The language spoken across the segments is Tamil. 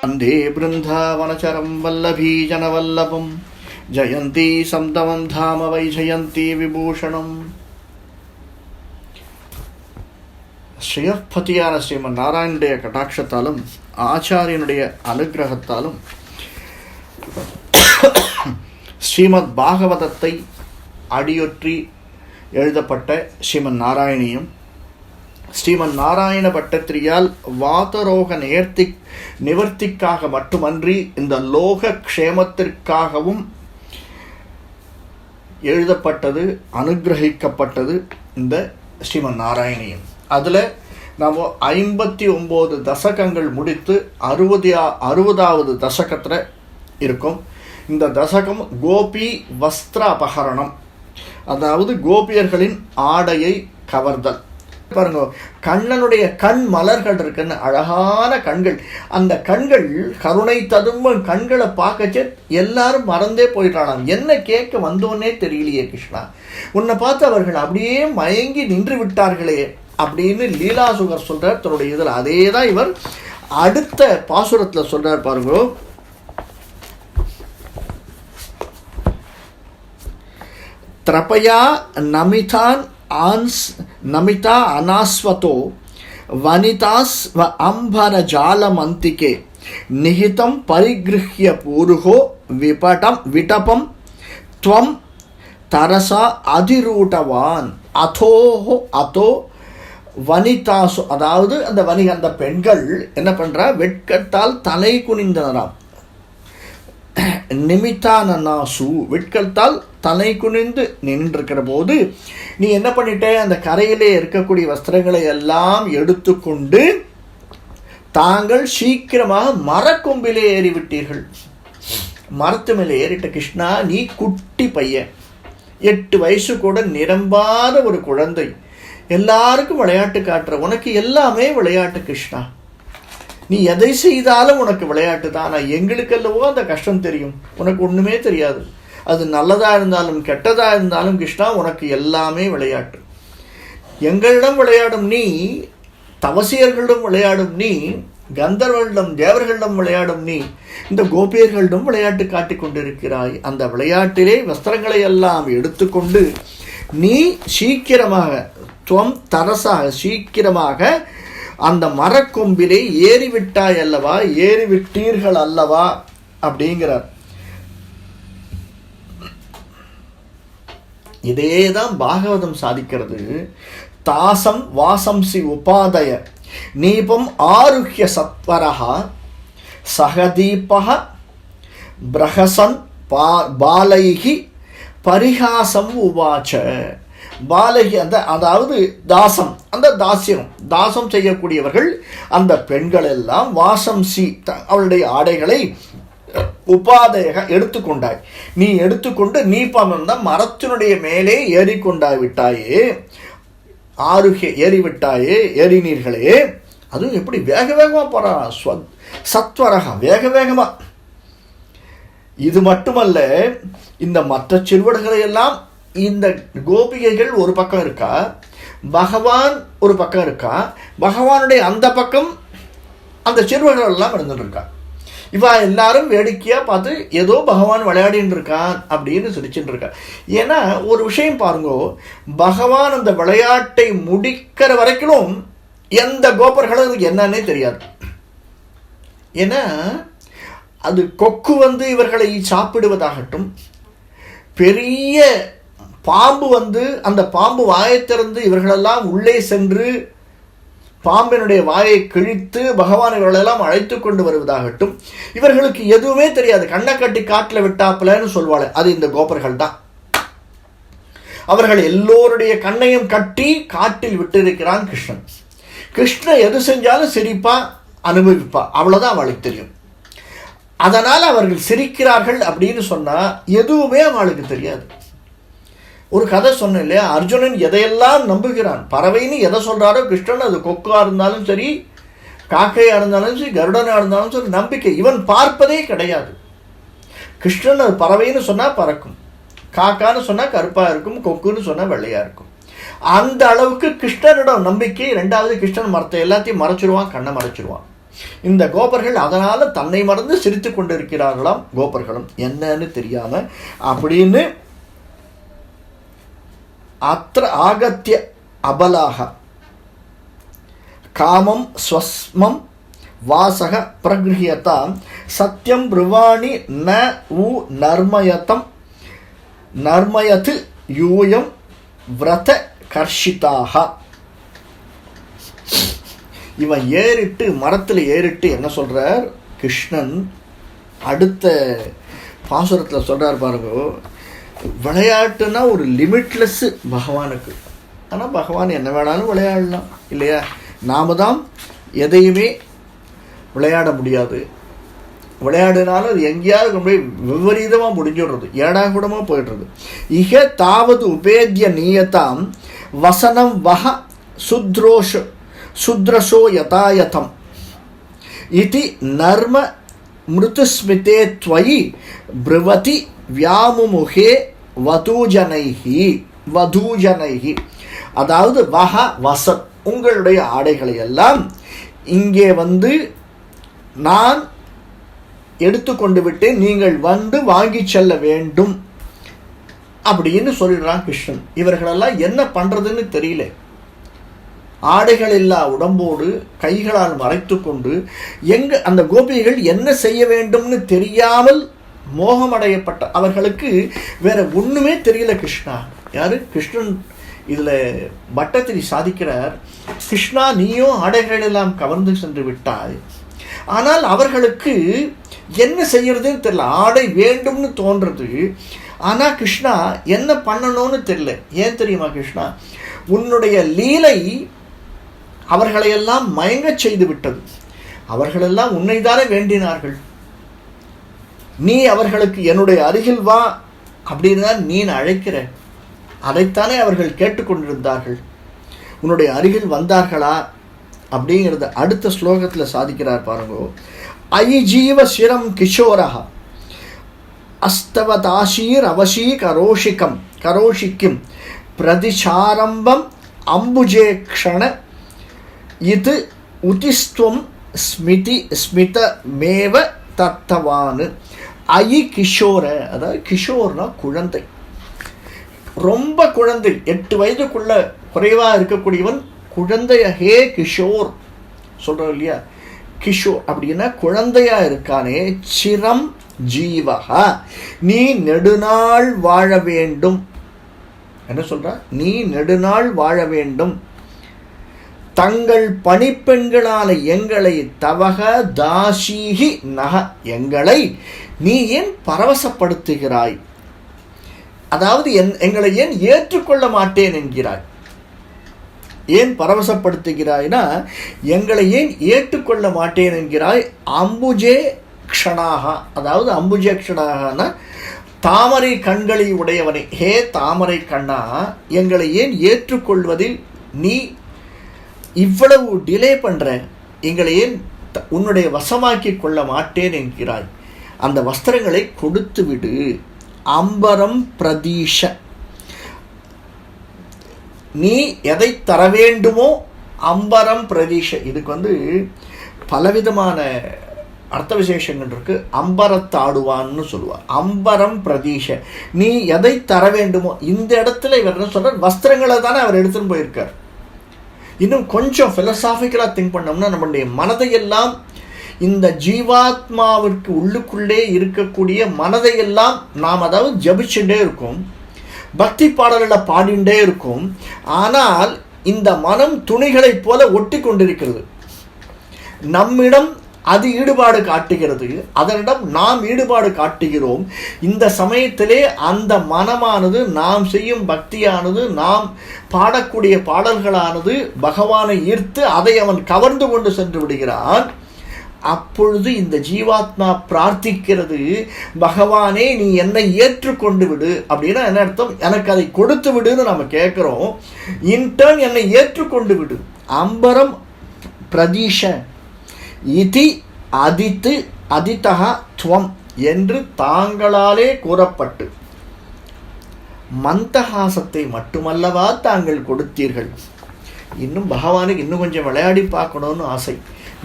वन्दे बृन्दावनचरं वल्लभीजनवल्लभं जयन्ती सन्तमं धाम वै जयन्ती விபூஷணம் ஸ்ரீயப்பதியான ஸ்ரீமன் நாராயணுடைய கடாட்சத்தாலும் ஆச்சாரியனுடைய அனுகிரகத்தாலும் ஸ்ரீமத் பாகவதத்தை அடியொற்றி எழுதப்பட்ட ஸ்ரீமன் நாராயணியும் ஸ்ரீமன் நாராயண பட்டத்திரியால் வாதரோக நேர்த்தி நிவர்த்திக்காக மட்டுமன்றி இந்த லோக க்ஷேமத்திற்காகவும் எழுதப்பட்டது அனுகிரகிக்கப்பட்டது இந்த ஸ்ரீமன் நாராயணியம் அதில் நாம் ஐம்பத்தி ஒம்பது தசகங்கள் முடித்து அறுபது அறுபதாவது தசகத்தில் இருக்கும். இந்த தசகம் கோபி வஸ்திர அபகரணம் அதாவது கோபியர்களின் ஆடையை கவர்தல். பாருங்க கண்ணனுடைய கண் மலர்கள் இருக்குன்னு அழகான கண்கள். அந்த கண்கள் கருணை ததும்பும் கண்களை பார்க்கச்சே எல்லாரும் மறந்தே போயிட்டானாம் என்ன கேட்க வந்தோன்னே தெரியலையே கிருஷ்ணா. உன்னை பார்த்து அவர்கள் அப்படியே மயங்கி நின்று விட்டார்களே அப்படின்னு லீலாசுகர் சொல்கிறார் தன்னுடைய இதில். அதே தான் இவர் அடுத்த பாசுரத்தில் சொல்கிறார் பாருங்களோ திரபயா நமிதான் ஆன்ஸ் நமிதா அனாஸ்வதோ வனிதாஸ் வ அம்பர ஜாலமந்திகே நிகிதம் பரிகிருஹ்ய பூருகோ விபடம் விடபம் துவம் தரசா அதிரூட்டவான் அதோஹோ அதோ வனிதாசு அதாவது அந்த வணி அந்த பெண்கள் என்ன பண்ணுறா வெட்கத்தால் தலை குனிந்தனராம். நிமித்தானநாசு வெட்கத்தால் தலை குனிந்து நின்றுருக்கிற போது நீ என்ன பண்ணிட்ட? அந்த கரையிலே இருக்கக்கூடிய வஸ்திரங்களை எல்லாம் எடுத்துக்கொண்டு தாங்கள் சீக்கிரமாக மரக்கொம்பிலே ஏறிவிட்டீர்கள். மரத்து மேலே ஏறிட்ட கிருஷ்ணா நீ குட்டி பையன். எட்டு வயசு கூட நிரம்பாத ஒரு குழந்தை. எல்லாருக்கும் விளையாட்டு காட்டுற உனக்கு எல்லாமே விளையாட்டு கிருஷ்ணா. நீ எதை செய்தாலும் உனக்கு விளையாட்டு தான். ஆனால் எங்களுக்கல்லவோ அந்த கஷ்டம் தெரியும். உனக்கு ஒன்றுமே தெரியாது. அது நல்லதாக இருந்தாலும் கெட்டதாக இருந்தாலும் கிருஷ்ணா உனக்கு எல்லாமே விளையாட்டு. எங்களிடம் விளையாடும் நீ தவசியர்களிடம் விளையாடும் நீ கந்தர்வர்களிடம் தேவர்களிடம் விளையாடும் நீ இந்த கோபியர்களிடம் விளையாட்டு காட்டி கொண்டிருக்கிறாய். அந்த விளையாட்டிலே வஸ்திரங்களை எல்லாம் எடுத்துக்கொண்டு நீ சீக்கிரமாக துவம் தரசாக சீக்கிரமாக அந்த மரக்கொம்பிலே ஏறிவிட்டாய் அல்லவா? ஏறிவிட்டீர்கள் அல்லவா? அப்படிங்கிறார். இதே தான் பாகவதம் சாதிக்கிறது. தாசம் வாசம்சி உபாதய நீபம் ஆருஹ்ய சத்வரஹா சகதீபக பிரகசன் பா பாலைகி பரிகாசம் உவாச்ச. பாலகி அந்த அதாவது தாசம் அந்த தாசியம் தாசம் செய்யக்கூடியவர்கள் அந்த பெண்கள் எல்லாம் வாசம் சி அவளுடைய ஆடைகளை உபாதையாக எடுத்துக்கொண்டாய். நீ எடுத்துக்கொண்டு நீ பமர்ந்த மரத்தினுடைய மேலே ஏறிக்கொண்டாய் விட்டாயே ஆருகே ஏறிவிட்டாயே ஏறினீர்களே. அதுவும் எப்படி வேக வேகமாக போறா? சத்வரகம் வேக வேகமாக இது மட்டுமல்ல இந்த மற்ற சிறுவடுகளை எல்லாம் இந்த கோபிகைகள் ஒரு பக்கம் இருக்கா? பகவான் ஒரு பக்கம் இருக்கா? பகவானுடைய அந்த பக்கம் அந்த சிறுவர்கள் எல்லாம் இருந்துட்டு இருக்கா இவா எல்லாரும் வேடிக்கையாக பார்த்து ஏதோ பகவான் விளையாடின்னு இருக்கான் அப்படின்னு சிரிச்சுட்டு இருக்கா? ஏன்னா ஒரு விஷயம் பாருங்கோ பகவான் அந்த விளையாட்டை முடிக்கிற வரைக்கும் எந்த கோபர்களும் என்னன்னே தெரியாது. ஏன்னா அது கொக்கு வந்து இவர்களை சாப்பிடுவதாகட்டும் பெரிய பாம்பு வந்து அந்த பாம்பு வாயை திறந்து இவர்களெல்லாம் உள்ளே சென்று பாம்பினுடைய வாயை கிழித்து பகவான் இவர்களெல்லாம் அழைத்து கொண்டு வருவதாகட்டும். இவர்களுக்கு எதுவுமே தெரியாது. கண்ணை கட்டி காட்டில் விட்டாப்புலன்னு சொல்வாள். அது இந்த கோபர்கள் தான். அவர்கள் எல்லோருடைய கண்ணையும் கட்டி காட்டில் விட்டிருக்கிறான் கிருஷ்ணன். கிருஷ்ணன் எது செஞ்சாலும் சிரிப்பா அனுபவிப்பா. அவ்வளோதான் அவளுக்கு தெரியும். அதனால் அவர்கள் சிரிக்கிறார்கள் அப்படின்னு சொன்னால் எதுவுமே அவளுக்கு தெரியாது. ஒரு கதை சொன்னேன் இல்லையா? அர்ஜுனன் எதையெல்லாம் நம்புகிறான்? பறவைன்னு எதை சொல்கிறாரோ கிருஷ்ணன் அது கொக்கா இருந்தாலும் சரி காக்கையாக இருந்தாலும் சரி கருடனாக இருந்தாலும் சரி நம்பிக்கை. இவன் பார்ப்பதே கிடையாது. கிருஷ்ணன் அது பறவைன்னு சொன்னால் பறக்கும். காக்கான்னு சொன்னால் கருப்பாக இருக்கும் கொக்குன்னு சொன்னால் வெள்ளையாக இருக்கும். அந்த அளவுக்கு கிருஷ்ணனிடம் நம்பிக்கை ரெண்டாவது கிருஷ்ணன் மரத்தை எல்லாத்தையும் மறைச்சிருவான் கண்ணை மறைச்சிருவான். இந்த கோபர்கள் அதனால் தன்னை மறந்து சிரித்து கொண்டிருக்கிறார்களாம் கோபர்களும். என்னன்னு தெரியாமல் அப்படின்னு அத்த ஆகத்திய அபலாக காமம் ஸ்வஸ்மம் வாசக பிரகிருஹியதாம் சத்தியம் ப்ருவாணி ந உ நர்மயதம் நர்மயத்து யூயம் விரத கர்ஷிதாக இவன் ஏறிட்டு மரத்தில் ஏறிட்டு என்ன சொல்கிறார் கிருஷ்ணன் அடுத்த பாசுரத்தில் சொல்கிறார் பாருங்க விளையாட்டுனா ஒரு லிமிட்லெஸ்ஸு பகவானுக்கு. ஆனால் பகவான் என்ன வேணாலும் விளையாடலாம் இல்லையா? நாம் தான் எதையுமே விளையாட முடியாது. விளையாடினாலும் அது எங்கேயாவது போய் விபரீதமாக முடிஞ்சிடுறது ஏடா கூடமாக போயிடுறது. இக தாவது உபேத்திய நீயத்தாம் வசனம் வஹ சுத்ரோஷ் சுத்ரஷோ யதாயதம். இது நர்ம மிருதுஸ்மிதே துவயி பிரிவதி வியாமுமுகே வதூஜனைஹி வதூஜனைஹி அதாவது வஹ வசத் உங்களுடைய ஆடைகளை எல்லாம் இங்கே வந்து நான் எடுத்துக்கொண்டு விட்டேன் நீங்கள் வந்து வாங்கி செல்ல வேண்டும் அப்படின்னு சொல்லிடுறான் கிருஷ்ணன். இவர்களெல்லாம் என்ன பண்ணுறதுன்னு தெரியல. ஆடைகள் இல்லா உடம்போடு கைகளால் மறைத்து கொண்டு எங்கு அந்த கோபிகள் என்ன செய்ய வேண்டும்னு தெரியாமல் மோகமடையப்பட்ட அவர்களுக்கு வேற ஒன்றுமே தெரியல கிருஷ்ணா. யாரு? கிருஷ்ணன் இதில் பட்டத்திரி சாதிக்கிறார். கிருஷ்ணா நீயும் ஆடைகளெல்லாம் கவர்ந்து சென்று விட்டாய். ஆனால் அவர்களுக்கு என்ன செய்யறதுன்னு தெரியல. ஆடை வேண்டும்னு தோன்றது. ஆனால் கிருஷ்ணா என்ன பண்ணணும்னு தெரியல. ஏன் தெரியுமா கிருஷ்ணா? உன்னுடைய லீலை அவர்களையெல்லாம் மயங்கச் செய்து விட்டது. அவர்களெல்லாம் உன்னைதானே வேண்டினார்கள். நீ அவர்களுக்கு என்னுடைய அருகில் வா. அப்படின்னு தான் நீ அழைக்கிற. அதைத்தானே அவர்கள் கேட்டுக்கொண்டிருந்தார்கள். உன்னுடைய அருகில் வந்தார்களா? அப்படிங்கிறத அடுத்த ஸ்லோகத்தில் சாதிக்கிறார் பாருங்கோ. ஐஜீவ சிரம் கிஷோரஹா. அஸ்தவதாசீர் அவசீ கரோஷிக்கம். கரோஷிக்கும் பிரதிசாரம்பம் அம்புஜேக்ஷண இது உதிஸ்துவம் ஸ்மிதி ஸ்மிதமேவ தத்தவானு. ஐ கிஷோர அதாவது கிஷோர்னா குழந்தை. ரொம்ப குழந்தை. எட்டு வயதுக்குள்ள குறைவாக இருக்கக்கூடியவன் குழந்தைய ஹே கிஷோர் சொல்கிறோம் இல்லையா? கிஷோர் அப்படின்னா குழந்தையா இருக்கானே சிரம் ஜீவகா நீ நெடுநாள் வாழ வேண்டும். என்ன சொல்ற? நீ நெடுநாள் வாழ வேண்டும். தங்கள் பணிப்பெண்களால் எங்களை தவக தாசீகி நக எங்களை நீ ஏன் பரவசப்படுத்துகிறாய்? அதாவது என் எங்களை ஏன் ஏற்றுக்கொள்ள மாட்டேன் என்கிறாய்? ஏன் பரவசப்படுத்துகிறாய்னா எங்களை ஏன் ஏற்றுக்கொள்ள மாட்டேன் என்கிறாய்? அம்புஜே க்ஷணாக அதாவது அம்புஜே க்ஷணாகனா தாமரை கண்களை உடையவனை. ஹே தாமரை கண்ணா எங்களை ஏன் ஏற்றுக்கொள்வதில் நீ இவ்வளவு டிலே பண்ணுற எங்களை ஏன் த- உன்னுடைய வசமாக்கி கொள்ள மாட்டேன் என்கிறாய். அந்த வஸ்திரங்களை கொடுத்து விடு அம்பரம் பிரதீஷ. நீ எதை தர வேண்டுமோ அம்பரம் பிரதீஷ. இதுக்கு வந்து பலவிதமான அர்த்த விசேஷங்கள் இருக்கு. அம்பரத்தாடுவான்னு சொல்லுவார். அம்பரம் பிரதீஷ. நீ எதை தர வேண்டுமோ இந்த இடத்துல இவர் என்ன சொல்றார்? வஸ்திரங்களை தானே அவர் எடுத்துன்னு போயிருக்கார். இன்னும் கொஞ்சம் ஃபிலசாஃபிக்கலாக திங்க் பண்ணோம்னா நம்மளுடைய மனதையெல்லாம் இந்த ஜீவாத்மாவிற்கு உள்ளுக்குள்ளே இருக்கக்கூடிய மனதையெல்லாம் நாம் அதாவது ஜபிச்சுட்டே இருக்கும். பக்தி பாடல்களை பாடிண்டே இருக்கும். ஆனால் இந்த மனம் துணிகளைப் போல ஒட்டி கொண்டிருக்கிறது நம்மிடம் அது ஈடுபாடு காட்டுகிறது. அதனிடம் நாம் ஈடுபாடு காட்டுகிறோம். இந்த சமயத்திலே அந்த மனமானது நாம் செய்யும் பக்தியானது நாம் பாடக்கூடிய பாடல்களானது பகவானை ஈர்த்து அதை அவன் கவர்ந்து கொண்டு சென்று விடுகிறான். அப்பொழுது இந்த ஜீவாத்மா பிரார்த்திக்கிறது பகவானே நீ என்னை ஏற்றுக்கொண்டு விடு. அப்படின்னா என்ன அர்த்தம்? எனக்கு அதை கொடுத்து விடுன்னு நம்ம கேட்குறோம். இன்டர்ன் என்னை ஏற்றுக்கொண்டு விடு. அம்பரம் பிரதீஷன் இதி அதித்து அதிதா துவம் என்று தாங்களாலே கூறப்பட்டு. மந்தஹாசத்தை மட்டுமல்லவா தாங்கள் கொடுத்தீர்கள். இன்னும் பகவானுக்கு இன்னும் கொஞ்சம் விளையாடி பார்க்கணும்னு ஆசை.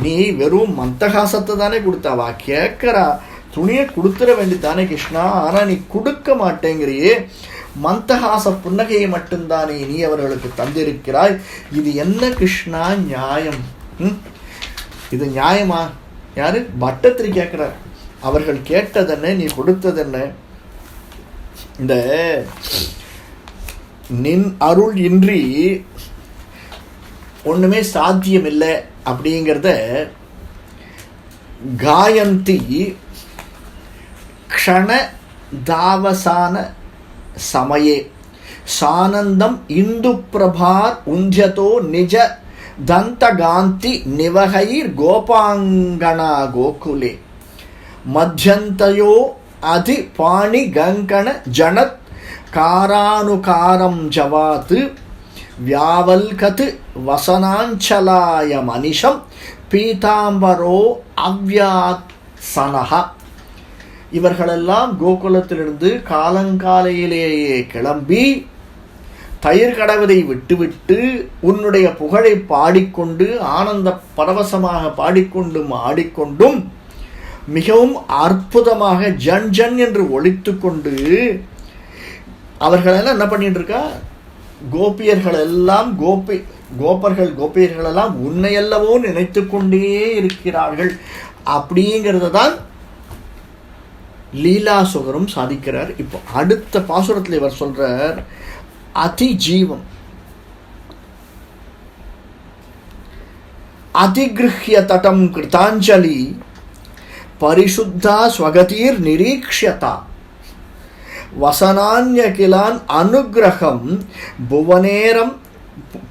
நீ வெறும் மந்தகாசத்தை தானே கொடுத்தாவா? கேட்கறா துணியை கொடுத்துட வேண்டியதானே கிருஷ்ணா. ஆனால் நீ கொடுக்க மாட்டேங்கிறியே. மந்தகாச புன்னகையை மட்டும்தானே நீ அவர்களுக்கு தந்திருக்கிறாய். இது என்ன கிருஷ்ணா நியாயம்? ம்? இது நியாயமா? யாரு? பட்டத்திரி கேட்குறார் அவர்கள் கேட்டதென்ன நீ கொடுத்ததென்ன? இந்த நின் அருள் இன்றி ஒண்ணுமே சாத்தியம் இல்லை அப்படிங்கிறத காயந்தி க்ஷண தாவசான சமயே. சானந்தம் இந்து பிரபார் உந்தியதோ நிஜ தந்தகாந்தி நிவகைர் கோபாங்கனா கோகுலே மத்தியந்தயோ அதி பாணி கங்கண ஜனத் காரானுகாரம் ஜவாத்து வியாவல்கத் வசனாஞ்சலாய மனிஷம் பீதாம்பரோ அவ்யாத் அவ்யாசனஹ இவர்களெல்லாம் கோகுலத்திலிருந்து காலங்காலையிலேயே கிளம்பி தயிர் கடவதை விட்டுவிட்டு உன்னுடைய புகழை பாடிக்கொண்டு ஆனந்த பரவசமாக பாடிக்கொண்டும் ஆடிக்கொண்டும் மிகவும் அற்புதமாக ஜன் ஜன் என்று ஒழித்து கொண்டு அவர்களெல்லாம் என்ன பண்ணிட்டு இருக்கா கோபியர்கள் எல்லாம் கோபி கோபர்கள் கோபியர்கள் எல்லாம் உன்னையல்லவோ நினைத்து கொண்டே இருக்கிறார்கள். அப்படிங்கிறத தான் லீலா சுகரும் சாதிக்கிறார். இப்போ அடுத்த பாசுரத்தில் இவர் சொல்கிறார் அதி ஜீவம் அதிகிருஹ்ய தடம் கிருதாஞ்சலி பரிசுத்தா ஸ்வகதீர் நிரீக்ஷதா வசனான்யகிலான் அனுகிரகம் புவனேரம்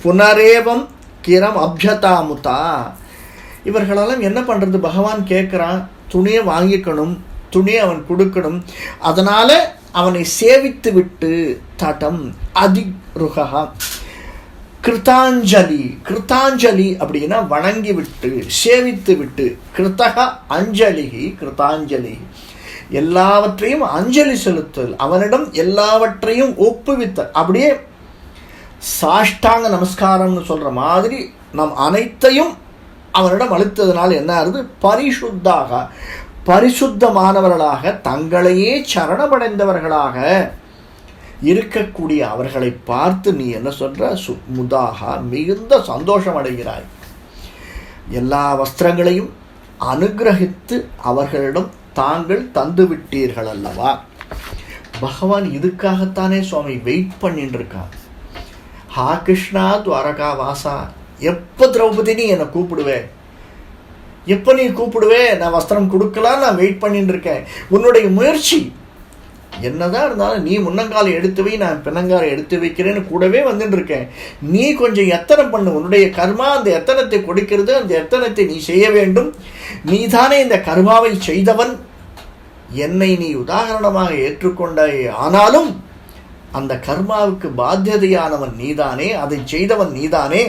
புனரேவம் கிரம் அப்யதாமுதா இவர்களெல்லாம் என்ன பண்ணுறது பகவான் கேட்குறான் துணியை வாங்கிக்கணும் துணியை அவன் கொடுக்கணும். அதனால் அவனை சேவித்து விட்டு தடம் அதிருகா. கிருத்தாஞ்சலி கிருத்தாஞ்சலி அப்படின்னா வணங்கி விட்டு சேவித்து விட்டு கிருத்தக அஞ்சலி கிருத்தாஞ்சலி. எல்லாவற்றையும் அஞ்சலி செலுத்தல் அவனிடம் எல்லாவற்றையும் ஒப்புவித்தல் அப்படியே சாஷ்டாங்க நமஸ்காரம்னு சொல்கிற மாதிரி நம் அனைத்தையும் அவனிடம் அளித்ததனால் என்ன ஆகுது? பரிசுத்தாக பரிசுத்தமானவர்களாக தங்களையே சரணமடைந்தவர்களாக இருக்கக்கூடிய அவர்களை பார்த்து நீ என்ன சொல்ற? சு- முதாக மிகுந்த சந்தோஷம் அடைகிறாய் எல்லா வஸ்திரங்களையும் அனுகிரகித்து அவர்களிடம் தாங்கள் தந்து விட்டீர்கள் அல்லவா? பகவான் இதுக்காகத்தானே சுவாமி வெயிட் பண்ணிட்டு இருக்கான் ஹா கிருஷ்ணா துவாரகா வாசா எப்போ திரௌபதி நீ என்னை கூப்பிடுவேன் எப்போ நீ கூப்பிடுவே? நான் வஸ்திரம் கொடுக்கலாம் நான் வெயிட் பண்ணிட்டு இருக்கேன். உன்னுடைய முயற்சி என்னதான் இருந்தாலும் நீ முன்னங்காலை எடுத்து வை நான் பின்னங்காலை எடுத்து வைக்கிறேன்னு கூடவே வந்துட்டு இருக்கேன். நீ கொஞ்சம் எத்தனை பண்ணு. உன்னுடைய கர்மா அந்த எத்தனத்தை கொடுக்கிறது அந்த எத்தனத்தை நீ செய்ய வேண்டும். நீ தானே இந்த கர்மாவை செய்தவன். என்னை நீ உதாரணமாக ஏற்றுக்கொண்டாயே ஆனாலும் அந்த கர்மாவுக்கு பாத்தியதையானவன் நீதானே அதை செய்தவன் நீதானே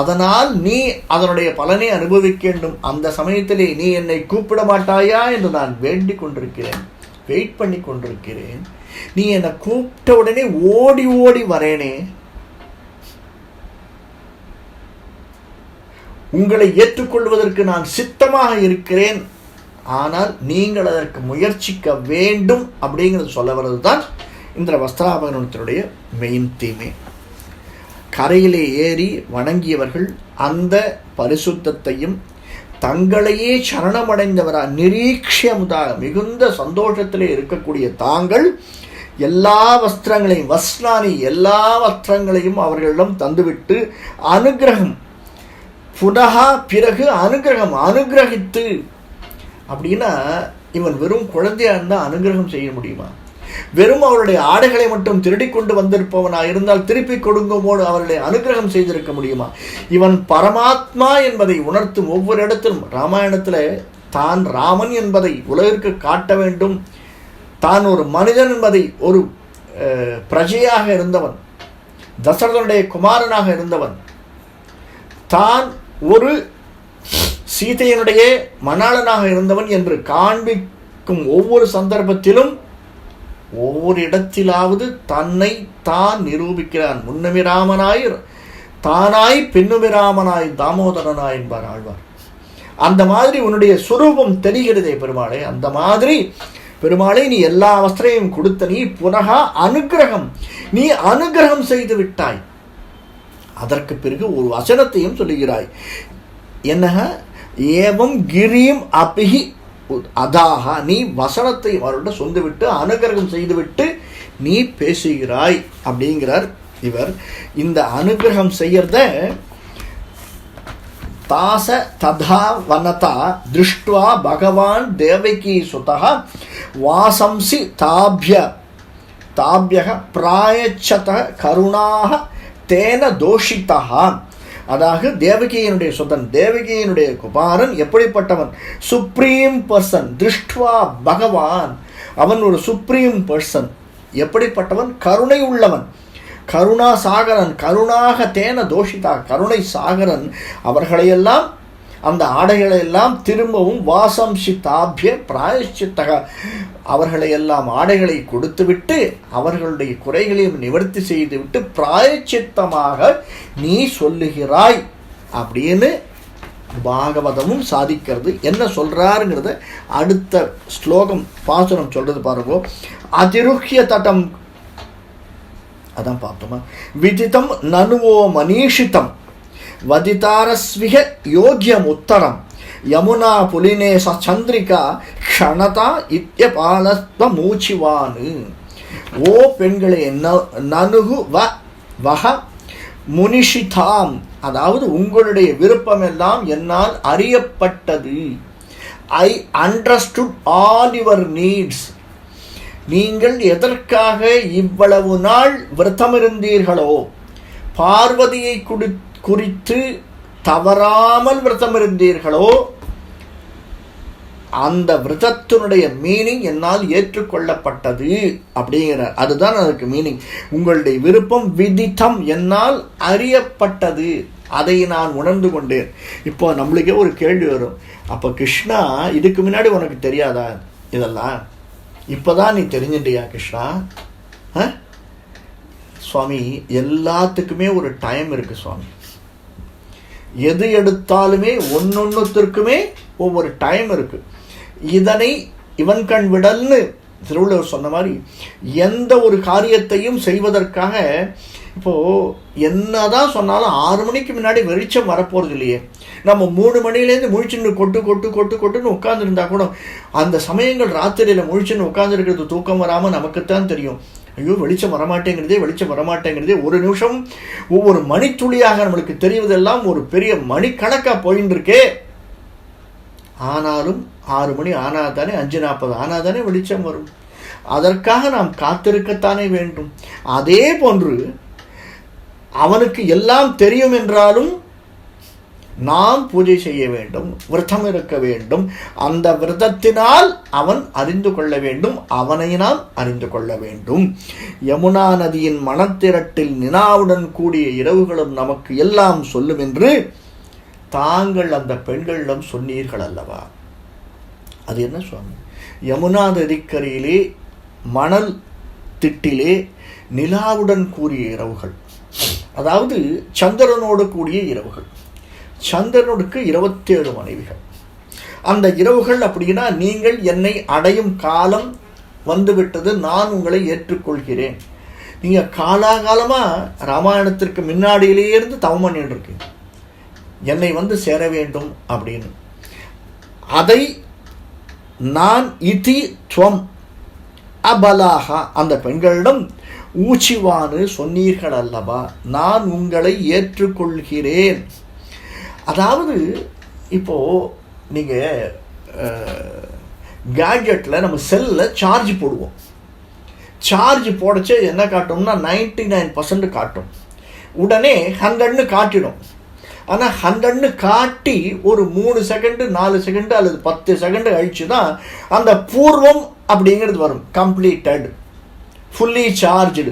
அதனால் நீ அதனுடைய பலனை அனுபவிக்க வேண்டும். அந்த சமயத்திலே நீ என்னை கூப்பிட மாட்டாயா என்று நான் வேண்டிக் கொண்டிருக்கிறேன். வெயிட் பண்ணி கொண்டிருக்கிறேன். நீ என்னை கூப்பிட்ட உடனே ஓடி ஓடி வரேனே. உங்களை ஏற்றுக்கொள்வதற்கு நான் சித்தமாக இருக்கிறேன். ஆனால் நீங்கள் அதற்கு முயற்சிக்க வேண்டும் அப்படிங்கிறது சொல்ல வர்றது தான் இந்த வஸ்திராபகரணத்தினுடைய மெயின் தீமே கரையிலே ஏறி வணங்கியவர்கள் அந்த பரிசுத்தத்தையும் தங்களையே சரணமடைந்தவரா நிரீட்சியமுதாக மிகுந்த சந்தோஷத்திலே இருக்கக்கூடிய தாங்கள் எல்லா வஸ்திரங்களையும் வஸ்னானி எல்லா வஸ்திரங்களையும் அவர்களிடம் தந்துவிட்டு அனுகிரகம் புனகா பிறகு அனுகிரகம் அனுகிரகித்து. அப்படின்னா இவன் வெறும் குழந்தையாக இருந்தால் அனுகிரகம் செய்ய முடியுமா? வெறும் அவருடைய ஆடைகளை மட்டும் திருடி கொண்டு வந்திருப்பவனா இருந்தால் திருப்பி கொடுங்கமோடு அவர்களை அனுகிரகம் செய்திருக்க முடியுமா? இவன் பரமாத்மா என்பதை உணர்த்தும் ஒவ்வொரு இடத்திலும் ராமாயணத்தில் தான் ராமன் என்பதை உலகிற்கு காட்ட வேண்டும். தான் ஒரு மனிதன் என்பதை ஒரு அஹ், பிரஜையாக இருந்தவன் தசரதனுடைய குமாரனாக இருந்தவன் தான் ஒரு சீதையனுடைய மணாளனாக இருந்தவன் என்று காண்பிக்கும் ஒவ்வொரு சந்தர்ப்பத்திலும் ஒவ்வொரு இடத்திலாவது தன்னை தான் நிரூபிக்கிறான். முன்னமிராமனாய் தானாய் பின்னுமிராமனாய் தாமோதரனாய் என்பார் ஆழ்வார். அந்த மாதிரி உன்னுடைய சுரூபம் தெரிகிறதே பெருமாளே. அந்த மாதிரி பெருமாளே நீ எல்லா அவஸ்திரையும் கொடுத்த நீ புனகா அனுக்கிரகம் நீ அனுக்கிரகம் செய்து விட்டாய். அதற்கு பிறகு ஒரு வசனத்தையும் சொல்லுகிறாய். என்ன ஏவம் கிரீம் அபிகி அதாகா நீ வசனத்தை அவர்கிட்ட சொந்துவிட்டு அனுகிரகம் செய்துவிட்டு நீ பேசுகிறாய் அப்படிங்கிறார் இவர். இந்த அனுகிரகம் செய்யறத தாச ததா வனதா திருஷ்டுவா பகவான் தேவகி சுதா வாசம்சி தாபிய. தாபியக பிராயச்சத கருணாக தேன தோஷிதா அதாவது தேவகியினுடைய சுதன் தேவகியினுடைய குமாரன் எப்படிப்பட்டவன்? சுப்ரீம் பர்சன் திருஷ்டுவா பகவான். அவன் ஒரு சுப்ரீம் பர்சன் எப்படிப்பட்டவன்? கருணை உள்ளவன். கருணா சாகரன் கருணாக தேன தோஷிதா கருணை சாகரன். அவர்களையெல்லாம் அந்த ஆடைகளை எல்லாம் திரும்பவும் வாசம் சித்தாபிய பிராயச்சித்தக அவர்களை எல்லாம் ஆடைகளை கொடுத்துவிட்டு அவர்களுடைய குறைகளையும் நிவர்த்தி செய்துவிட்டு பிராயச்சித்தமாக நீ சொல்லுகிறாய் அப்படின்னு பாகவதமும் சாதிக்கிறது. என்ன சொல்கிறாருங்கிறத அடுத்த ஸ்லோகம் பாசுரம் சொல்கிறது பாருங்கோ. அதிருக்கிய தட்டம் அதான் பார்த்தோமா. விதித்தம் நனுவோ மனீஷிதம். வதிதாரஸ்விக யோக்கியம் உத்தரம். யமுனா புலினேச சந்திரிகா க்ஷணதா இத்தியபாலஸ்வ மூச்சிவானு ஓ பெண்களே ந- நனுகு வ வக முனிஷிதாம். அதாவது உங்களுடைய விருப்பமெல்லாம் என்னால் அறியப்பட்டது. I understood all your needs. நீங்கள் எதற்காக இவ்வளவு நாள் விரதமிருந்தீர்களோ? பார்வதியை குடி குறித்து தவறாமல் விரதம் இருந்தீர்களோ அந்த விரதத்தினுடைய மீனிங் என்னால் ஏற்றுக்கொள்ளப்பட்டது அப்படிங்கிறார். அதுதான் அதுக்கு மீனிங் உங்களுடைய விருப்பம் விதித்தம் என்னால் அறியப்பட்டது. அதை நான் உணர்ந்து கொண்டேன். இப்போ நம்மளுக்கே ஒரு கேள்வி வரும். அப்போ கிருஷ்ணா இதுக்கு முன்னாடி உனக்கு தெரியாதா இதெல்லாம்? இப்போதான் நீ தெரிஞ்சுட்டியா கிருஷ்ணா? ஆ? சுவாமி எல்லாத்துக்குமே ஒரு டைம் இருக்குது சுவாமி. எது எடுத்தாலுமே ஒன்னொன்னுத்திற்குமே ஒவ்வொரு டைம் இருக்கு. இதனை இவன் கண் விடல்னு திருவள்ளுவர் சொன்ன மாதிரி எந்த ஒரு காரியத்தையும் செய்வதற்காக இப்போ என்னதான் சொன்னாலும் ஆறு மணிக்கு முன்னாடி வெளிச்சம் வரப்போறது இல்லையே. நம்ம மூணு மணிலேருந்து முழிச்சுன்னு கொட்டு கொட்டு கொட்டு கொட்டுன்னு உட்காந்துருந்தா கூட அந்த சமயங்கள் ராத்திரியில் முழிச்சுன்னு உட்காந்துருக்கிறது தூக்கம் வராமல் நமக்குத்தான் தெரியும். ஐயோ வெளிச்சம் வரமாட்டேங்கிறதே வெளிச்சம் வரமாட்டேங்கிறதே ஒரு நிமிஷம் ஒவ்வொரு மணித்துளியாக நம்மளுக்கு தெரிவதெல்லாம் ஒரு பெரிய மணிக்கணக்காக போயின்னு இருக்கே ஆனாலும் ஆறு மணி ஆனாதானே அஞ்சு நாற்பது ஆனாதானே வெளிச்சம் வரும். அதற்காக நாம் காத்திருக்கத்தானே வேண்டும். அதே போன்று அவனுக்கு எல்லாம் தெரியும் என்றாலும் நாம் பூஜை செய்ய வேண்டும் விரதம் இருக்க வேண்டும். அந்த விரதத்தினால் அவன் அறிந்து கொள்ள வேண்டும் அவனை நாம் அறிந்து கொள்ள வேண்டும். யமுனா நதியின் மணத்திரட்டில் நினாவுடன் கூடிய இரவுகளும் நமக்கு எல்லாம் சொல்லும் என்று தாங்கள் அந்த பெண்களிடம் சொன்னீர்கள் அல்லவா? அது என்ன சுவாமி? யமுனா நதிக்கரையிலே மணல் திட்டிலே நிலாவுடன் கூடிய இரவுகள். அதாவது சந்திரனோடு கூடிய இரவுகள். சந்திரனுக்கு இருபத்தேழு மனைவிகள். அந்த இரவுகள் அப்படின்னா நீங்கள் என்னை அடையும் காலம் வந்துவிட்டது நான் உங்களை ஏற்றுக்கொள்கிறேன். நீங்கள் காலாகாலமாக ராமாயணத்திற்கு முன்னாடியிலேயே இருந்து தவம் பண்ணிட்டு இருக்கீங்க. என்னை வந்து சேர வேண்டும் அப்படின்னு. அதை நான் இதி துவம் அபலாகா அந்த பெண்களிடம் ஊச்சிவான்னு சொன்னீர்கள் அல்லவா நான் உங்களை ஏற்றுக்கொள்கிறேன். அதாவது இப்போது நீங்கள் கேட்ஜெட்டில் நம்ம செல்லில் சார்ஜ் போடுவோம். சார்ஜ் போடச்சே என்ன காட்டும்னா நைன்டி நைன் பர்சன்ட் காட்டும். உடனே ஹண்ட்ரட்னு காட்டிடும். ஆனால் ஹண்ட்ரட்னு காட்டி ஒரு மூணு செகண்டு நாலு செகண்டு அல்லது பத்து செகண்டு கழிச்சு தான் அந்த பூர்வம் அப்படிங்கிறது வரும். கம்ப்ளீட்டட் ஃபுல்லி சார்ஜு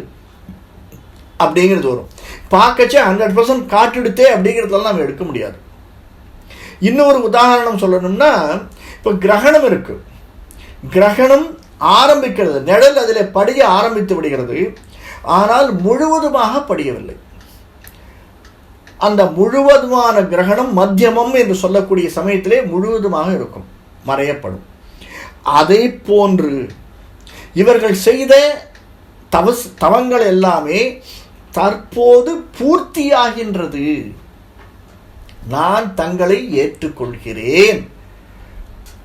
அப்படிங்கிறது வரும். பார்க்கச்சே ஹண்ட்ரட் பர்சன்ட் காட்டெடுத்தே அப்படிங்கிறதெல்லாம் நம்ம எடுக்க முடியாது. இன்னொரு உதாரணம் சொல்லணும்னா இப்போ கிரகணம் இருக்குது கிரகணம் ஆரம்பிக்கிறது நிழல் அதில் படிய ஆரம்பித்து விடுகிறது. ஆனால் முழுவதுமாக படியவில்லை. அந்த முழுவதுமான கிரகணம் மத்தியமம் என்று சொல்லக்கூடிய சமயத்திலே முழுவதுமாக இருக்கும் மறையப்படும். அதை போன்று இவர்கள் செய்த தவஸ் தவங்கள் எல்லாமே தற்போது பூர்த்தியாகின்றது. நான் தங்களை ஏற்றுக்கொள்கிறேன்.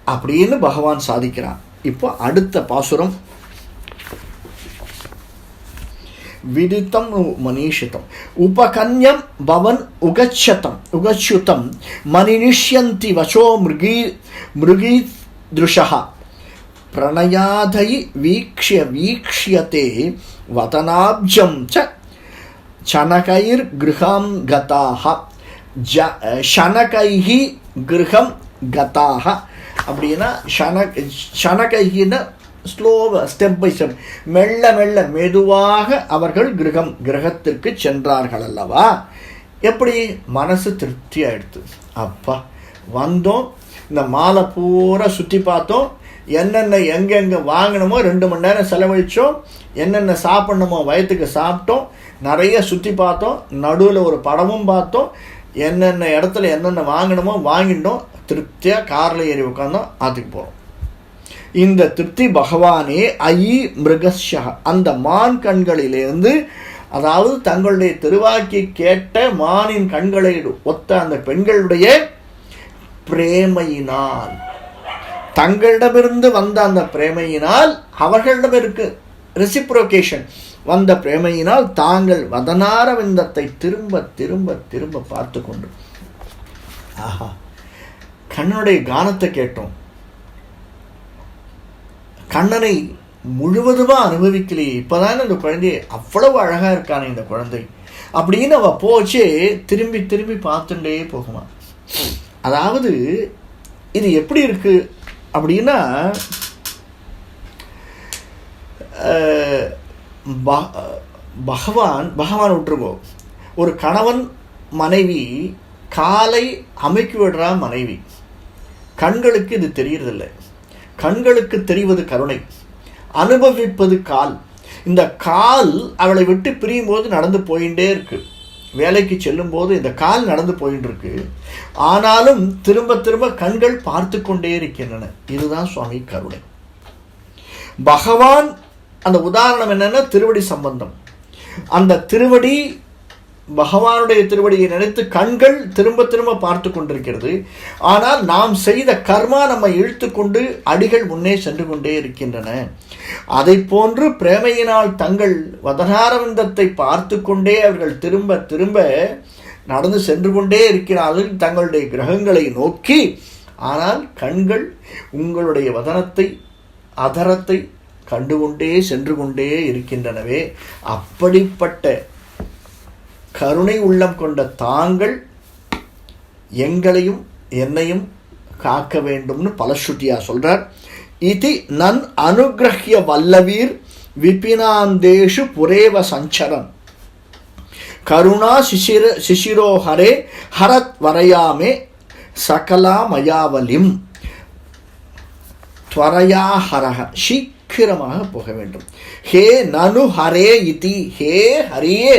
அப்படின்னு பகவான் சாதிக்கிறான். இப்போ அடுத்த பாசுரம். விதித்தம் மனிஷிதம் உபகன்யம் பவன் உகச்சதம். உகச்சுதம். மனிஷியந்தி வசோ மிருகீ மிருகீ திருஷா பிரணயாதை வீக்ஷிய வீக்ஷியதே வதனாப்ஜம் ச சனகைர் கிருஹம் கதாக ஜ ஷனகைஹி கிரகம் கதாக அப்படின்னா ஷன ஷனகைகின்னு ஸ்லோவ ஸ்டெப் பை ஸ்டெப் மெல்ல மெல்ல மெதுவாக அவர்கள் கிரகம் கிரகத்திற்கு சென்றார்கள் அல்லவா? எப்படி? மனசு திருப்தி ஆயிடுத்து அப்பா வந்தோம். இந்த மாலை பூரா சுற்றி பார்த்தோம். என்னென்ன எங்கெங்கே வாங்கினோமோ ரெண்டு மணி நேரம் செலவழித்தோம் என்னென்ன சாப்பிட்ணுமோ வயத்துக்கு சாப்பிட்டோம். நிறைய சுற்றி பார்த்தோம். நடுவில் ஒரு படமும் பார்த்தோம். என்னென்ன இடத்துல என்னென்ன வாங்கினோமோ வாங்கிட்டோம். திருப்தியாக காரில் ஏறி உட்காந்தோம் ஆற்றுக்கு போகிறோம் இந்த திருப்தி பகவானே ஐ மிருகஷா அந்த மான் கண்களிலிருந்து அதாவது தங்களுடைய திருவாக்கி கேட்ட மானின் கண்களை ஒத்த அந்த பெண்களுடைய பிரேமையினால் தங்களிடமிருந்து வந்த அந்த பிரேமையினால் அவர்களிடம் இருக்கு. ரெசிப்ரோகேஷன் வந்த பிரேமையினால் தாங்கள் வதனார விந்தத்தை திரும்ப திரும்ப திரும்ப பார்த்து கொண்டு. ஆஹா. கண்ணனுடைய கானத்தை கேட்டோம். கண்ணனை முழுவதுமாக அனுபவிக்கலையே. இப்போதான் இந்த குழந்தை அவ்வளவு அழகாக இருக்கானே இந்த குழந்தை. அப்படின்னு அவள் போச்சு திரும்பி திரும்பி பார்த்துட்டே போகுமா. அதாவது இது எப்படி இருக்கு அப்படின்னா பகவான் பகவான் விட்டுருவோம் ஒரு கணவன் மனைவி காலை அமைக்கி விடுறா மனைவி. கண்களுக்கு இது தெரியறதில்லை. கண்களுக்கு தெரிவது கருணை. அனுபவிப்பது கால். இந்த கால் அவளை விட்டு பிரியும் போது நடந்து போயிட்டே இருக்கு. வேலைக்கு செல்லும் போது இந்த கால் நடந்து போயிட்டு இருக்கு ஆனாலும் திரும்ப திரும்ப கண்கள் பார்த்து கொண்டே இருக்கின்றன. இதுதான் சுவாமி கருணை. பகவான் அந்த உதாரணம் என்னென்னா திருவடி சம்பந்தம். அந்த திருவடி பகவானுடைய திருவடியை நினைத்து கண்கள் திரும்ப திரும்ப பார்த்து கொண்டிருக்கிறது. ஆனால் நாம் செய்த கர்மா நம்மை இழுத்து கொண்டு அடிகள் முன்னே சென்று கொண்டே இருக்கின்றன. அதை போன்று பிரேமையினால் தங்கள் வதனாரவிந்தத்தை பார்த்து கொண்டே அவர்கள் திரும்ப திரும்ப நடந்து சென்று கொண்டே இருக்கிறார்கள் தங்களுடைய கிரகங்களை நோக்கி. ஆனால் கண்கள் உங்களுடைய வதனத்தை அதரத்தை கண்டுகொண்டே சென்று கொண்டே இருக்கின்றனவே அப்படிப்பட்ட கருணை உள்ளம் கொண்ட தாங்கள் எங்களையும் என்னையும் காக்க வேண்டும்னு பலஸ்ருதியா சொல்றார். இது நன் அனுகிரகிய வல்லவீர் விபினாந்தேஷு புரேவ சஞ்சரன் கருணா சிசிர சிசிரோஹரே ஹரத் வரையாமே சகலா மயாவலிம். துவரையா ஹரஹ. சீக்கிரமாக போக வேண்டும். ஹே நனு ஹரே இதி ஹே ஹரியே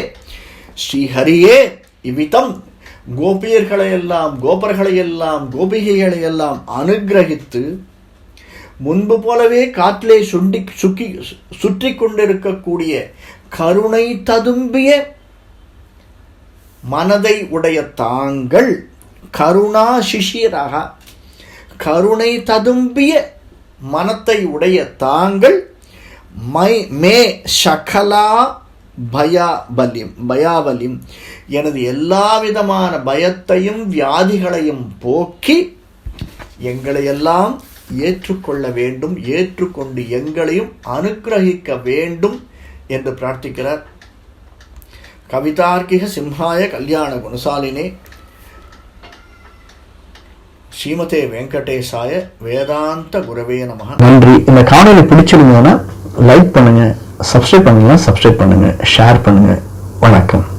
ஸ்ரீஹரியே இவ்விதம் கோபியர்களையெல்லாம் கோபர்களையெல்லாம் கோபிகைகளையெல்லாம் அனுகிரகித்து முன்பு போலவே காற்றிலே சுண்டி சுக்கி சுற்றி கொண்டிருக்கக்கூடிய கருணை ததும்பிய மனதை உடைய தாங்கள் கருணா சிஷியராக கருணை ததும்பிய மனத்தை உடைய தாங்கள் மை மே சகலா பயாபலிம் பயாவலிம் எனது எல்லா விதமான பயத்தையும் வியாதிகளையும் போக்கி எங்களையெல்லாம் ஏற்றுக்கொள்ள வேண்டும் ஏற்றுக்கொண்டு எங்களையும் அனுக்கிரகிக்க வேண்டும் என்று பிரார்த்திக்கிறார். கவிதார்க்கிக சிம்ஹாய கல்யாண குணசாலினே ஸ்ரீமதே வெங்கடேசாய வேதாந்த குரவே நமக. நன்றி. இந்த காணொலி பிடிச்சிருந்தோன்னா லைக் பண்ணுங்க சப்ஸ்கிரைப் பண்ணுங்க சப்ஸ்கிரைப் பண்ணுங்க ஷேர் பண்ணுங்க. வணக்கம்.